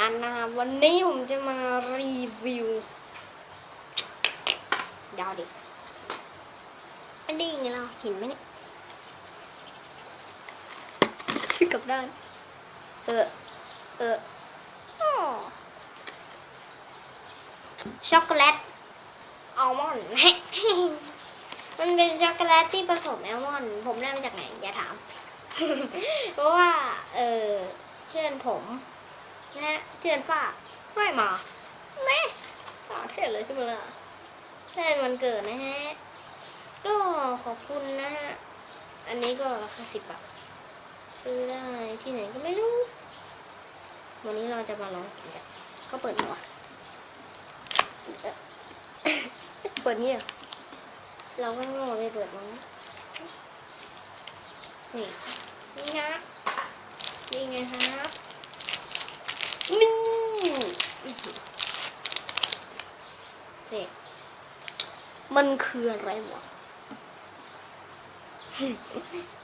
นั้นนะคะวันนี้ผมจะมารีวิวเดาวดิอันนี้ไงเราเห็นไหมเนี่ยชื่อกับด้าน เออ เออช็อกโกแลตอัลมอนด์มันเป็นช็อกโกแลตที่ผสมแอลมอนด์ผมได้มาจากไหน อย่าถาม เพราะว่า เออเพื่อนผม นะฮะเพื่าให้มาแม่ฝาเท่เลยใช่ไหมล่ะเท่วันเกิดนะฮะ ก็ขอบคุณนะฮะ อันนี้ก็ราคาสิบบาท ซื้อได้ที่ไหนก็ไม่รู้ วันนี้เราจะมาลองกินกัน ก็เปิดหัวเปิดเงี้ยเหรอเราก็โง่ไปเปิดมันนะนี่นี่นะนี่ไงครับ นี่นี่ มันคืออะไรวะ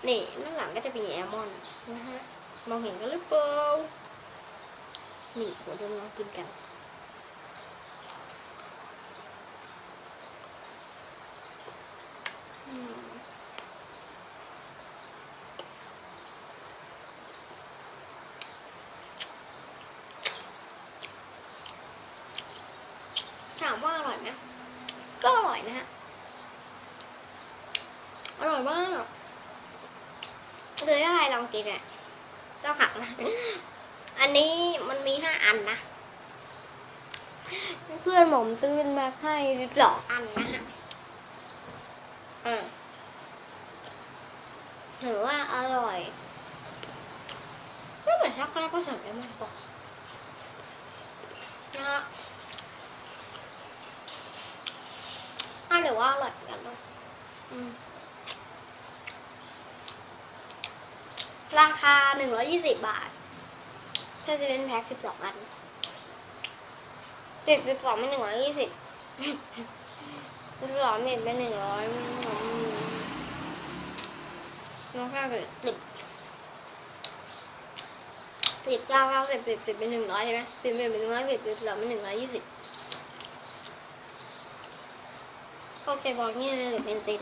นี่ด้านหลังก็จะมีแอลมอนนะฮะ มองเห็นกันหรือเปล่า นี่เราจะลองกินกัน อืมถามว่าอร่อยไหม ก็อร่อยนะฮะ อร่อยมากคือถ้าใครลองกินอะต้องหักนะ อันนี้มันมีห้าอันนะ เพื่อนผมซื้อมาให้สิบสองอันนะฮะเออถือว่าอร่อยไม่เหมือนช็อกโกแลตผสมกันมากกว่านะฮะอะหรือ ว่าอร่อยเหมือนกันเนะราคาหนึ่งร้อยี่สิบบาท ถ้าจะเป็นแพ็คสิบสองอันสิบสิบสองเป็นหนึ่งร้อยยี่สิบสิบสองเป็นเป็นหนึ่งร้อยน้องข้าวสิบสิบสิบเก้าเก้าสิบสิบสิบเป็นหนึ่งร้อยใช่ไหมสิบเป็นหนึ่งร้อยสิบสิบสองเป็นหนึ่งร้อยยี่สิบ โอเคบอกนี่เลยเป็นเต็ม